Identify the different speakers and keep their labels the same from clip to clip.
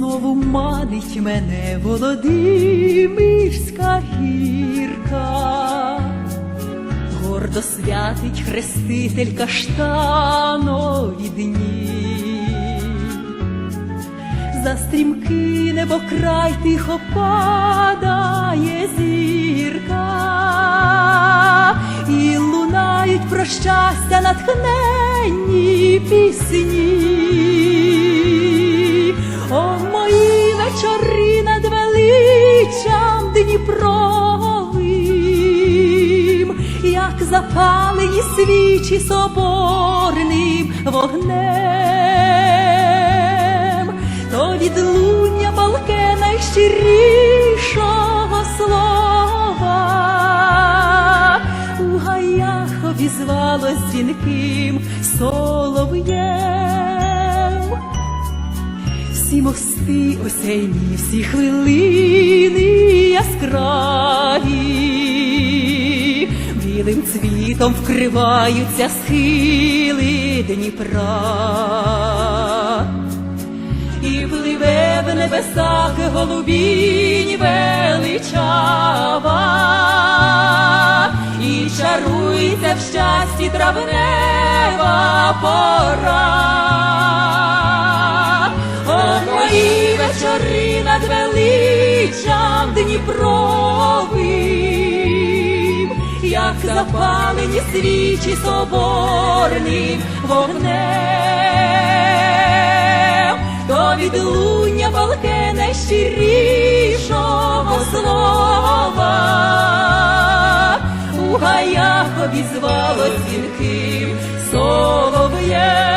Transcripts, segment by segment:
Speaker 1: Знову манить мене Володимирська гірка, гордо святить хреститель каштанові дні. За стрімки небокрай тихо падає зірка, і лунають про щастя натхненні пісні. Свічі соборним вогнем, то відлуння палке найщирішого слова у гаях обізвалось дзвінким солов'єм. Всі мости осяйні, всі хвилини яскраві, білим цвітом вкриваються схили Дніпра. І пливе в небесах голубінь величава, і чарується в щасті травнева пора. О, мої вечори над величам Дніпровим, як запалені свічі соборним вогнем, то відлуння палке найщирішого слова. У гаях обізвало дзвінким солов'єм.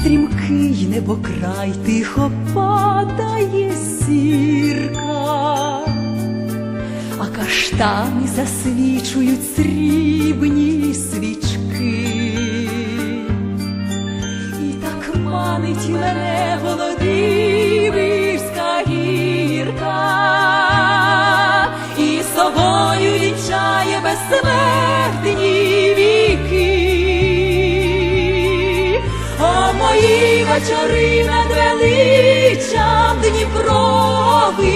Speaker 1: Стрімкий небокрай тихо падає сірка, а каштани засвічують срібні свічки. Вечори над величам Дніпровим,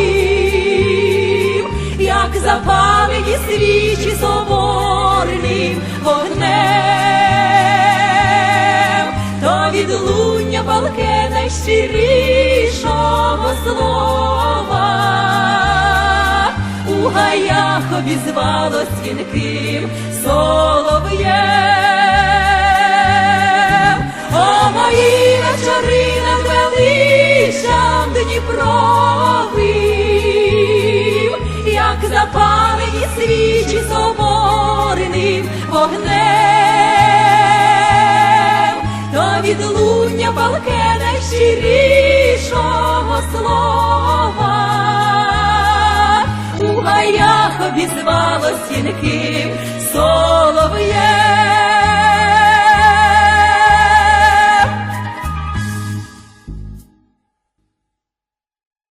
Speaker 1: як запалені свічі соборним вогнем, то відлуння палке найщирішого слова. У гаях обізвало дзвінким солов'єм. Дніпровим, як запалені свічі соборним вогнем, то відлуння палке найщирішого слова. У гаях обізвало сінким солов'єм.